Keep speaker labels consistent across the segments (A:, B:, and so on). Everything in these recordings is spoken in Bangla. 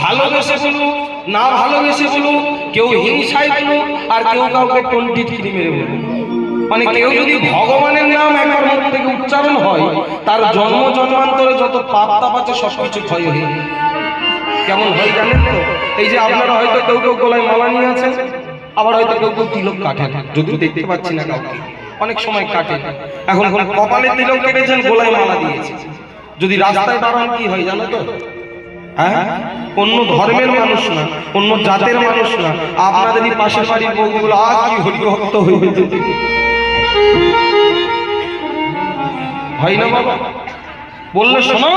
A: ভালোবেসে বলুক, না ভালোবেসে বলুক, কেউ হিংসায় বলুক আর কেউ কাউকে টন্টি ঠিকরি মেরে বলুক। মানে কেউ যদি ভগবানের নাম একবার মুখ থেকে উচ্চারণ হয়, তার জন্ম, জন্মান্তরে যত পাপ তাপ আছে, সবকিছু ক্ষয় হয়ে। কেমন হয় জানেন তো? এই যে আপনারা হয়তো কেউ কেউ গলায় মালা নিয়ে আছেন, আবার হয়তো কেউ কেউ তিলক কাটেন, যদিও দেখতে পাচ্ছি না কাউকে। অনেক সময় কাটে। এখন এখন কপালে তিলক কেটেছেন, গোলায় মালা দিয়েছে যদি রাস্তায় দাঁড়ান, কি হয় জানো তো? হ্যাঁ? অন্য ধর্মের মানুষ না, অন্য জাতের মানুষ না। আপনাদেরই পাশে বাড়ির বউগুলো আর কি হরিভক্ত হয়ে হয় না বাবা? বললে শোনো,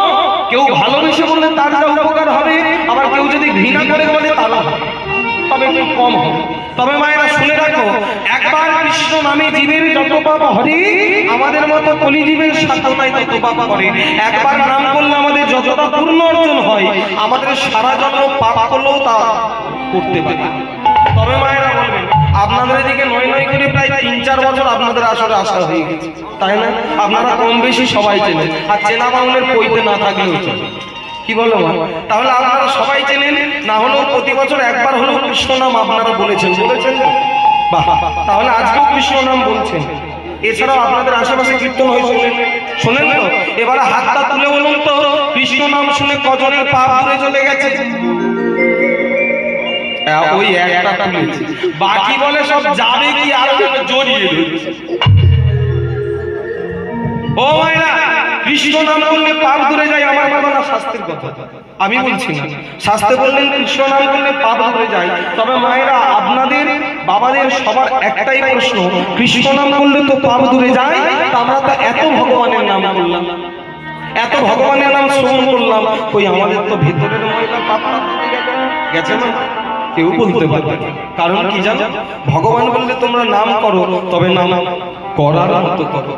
A: কেউ ভালোবেসে বললে তার যা উপকার হবে, আবার কেউ যদি ঘৃণা করে বলে তারও তবে একটু কম হবে। তবে মায়েরা শুনে রাখো, একবার কৃষ্ণ নামে জীবের যত পাপ হরে, আমাদের মতো কলি জীবের সাধনায় তত পাপ করে। একবার নাম করলে আমাদের যতটা পূর্ণ অর্জন হয়, আমাদের সারা জন্ম পাপ করলেও তা করতে পারে। তবে মায়েরা বলবেন, আপনাদের এদিকে নয় নয় করে প্রায় তিন চার বছর আপনাদের আসলে আসা হয়ে গেছে। তাই না? আপনারা কম বেশি সবাই চেনেন, আর চেনা বাউনের কইতে না থাকলেও চলে। কি বলো মা? তাহলে আপনারা সবাই চেনেন না হলেও প্রতি বছর একবার হলেও কৃষ্ণ নাম আপনারা বলেছেন বলেছেন বাহ তাহলে আজকেও কৃষ্ণ নাম বলছেন। এছাড়াও আপনাদের আশেপাশে কীর্তন হয় শোনেন তো? এবারে হাতটা তুলে বলুন তো কৃষ্ণ নাম শুনে কজনের পাপ দূরে চলে গেছে? হ্যাঁ, ওই একটা বাকি বলে সব যাবে কি আর জড়িয়ে কৃষ্ণ আমি বলছি না। শাস্তে বললেন, কৃষ্ণ নাম করলে পাপ যায়। তবে মায়েরা, আপনাদের, বাবাদের সবার একটাই প্রশ্ন, কৃষ্ণ নাম করলে তো পাপ দূরে যায়? আমরা তো এত ভগবানের নাম করলাম। এত ভগবানের নাম করলাম। কই, আমাদের তো ভেতরের গেছে? না? কেউ বলতে পারবে কারণ কি জানো? ভগবান বললে তোমরা নাম করো, তবে নাম করার মতো করো।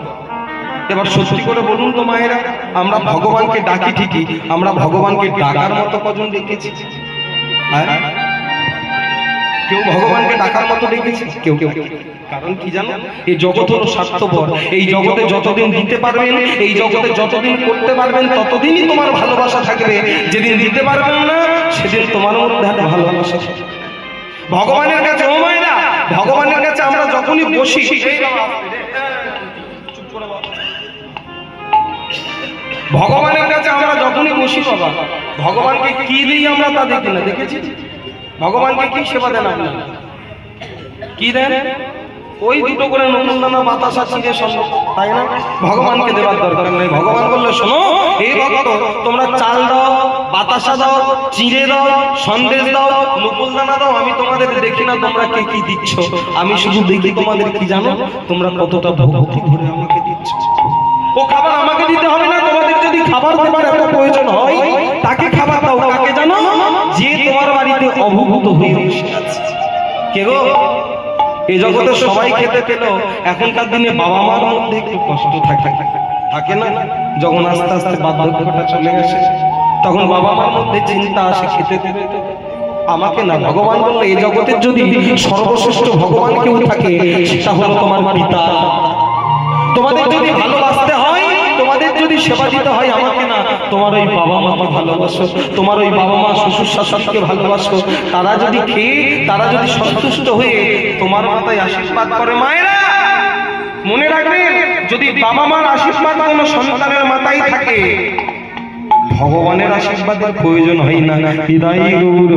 A: এবার সত্যি করে বলুন তো মায়েরা, আমরা ভগবানকে ডাকি ঠিকই, আমরা ভগবানকে ডাকার মতো কজন দেখেছি হ্যাঁ? কেউ ভগবানকে ডাকার মতো ডেকেছি? কেউ কেউ কারণ কি জানো? এই জগৎ হলো স্বার্থপর। এই জগতে যতদিন দিতে পারবেন, এই জগতে যতদিন করতে পারবেন, ততদিনই তোমার ভালোবাসা থাকবে। যেদিন দিতে পারবেন না, সেদিন তোমার মধ্যে ভালোবাসা ভগবানের কাছে ভগবানের কাছে আমরা যখনই বসি এই ভগবানের কাছে আমরা যখনই বসি বাবা, ভগবানকে কি দিই আমরা তা দেখি না, দেখেছি? ভগবানকে কি সেবা দেন আপনারা কি দেন? ওই দুটো করে নতুন দানা বাতাসা সঙ্গে তাই না? ভগবানকে দেওয়ার দরকার নেই। ভগবান বললে, শোনো এই ভক্ত, তোমরা চাল দাও, বাতাসা দাও, চিড়ে দাও, সন্দেশ দাও, নকুল দানা দাও, আমি তোমাদের দেখি না তোমরা কে কি দিচ্ছ। আমি শুধু দেখি তোমাদের কি জানো, তোমরা কতটা ভক্তি করে আমাকে দিচ্ছ। ও খাবার আমাকে দিতে হবে কে এই জগতে সবাই খেতে পেল, এখনকার দিনে বাবা মার মধ্যে একটু কষ্ট থাকে। থাকে না? যখন আস্তে আস্তে চলে আসে তখন বাবা মার মধ্যে চিন্তা আসে, খেতে দেবে আমাকে না, ভগবান বলল, এই জগতের যদি সর্বশ্রেষ্ঠ ভগবান কেউ থাকে, সেটা হলো তোমার পিতা। তোমাদের যদি ভালোবাসতে সেবা দিতে হয় আমাকে না। তোমার ওই বাবা মাকে ভালোবাসো, তোমার ওই বাবা মা শ্বশুর শাশুড়িকে ভালোবাসো। তারা যদি খেয়ে, তারা যদি সন্তুষ্ট হয়ে তোমার মাথায় আশীর্বাদ করে মায়েরা, মনে রাখবেন, যদি বাবা মার আশীর্বাদ কোনো সন্তানের মাথায় থাকে, ভগবানের আশীর্বাদের প্রয়োজন হয় না। হৃদয় গৌর।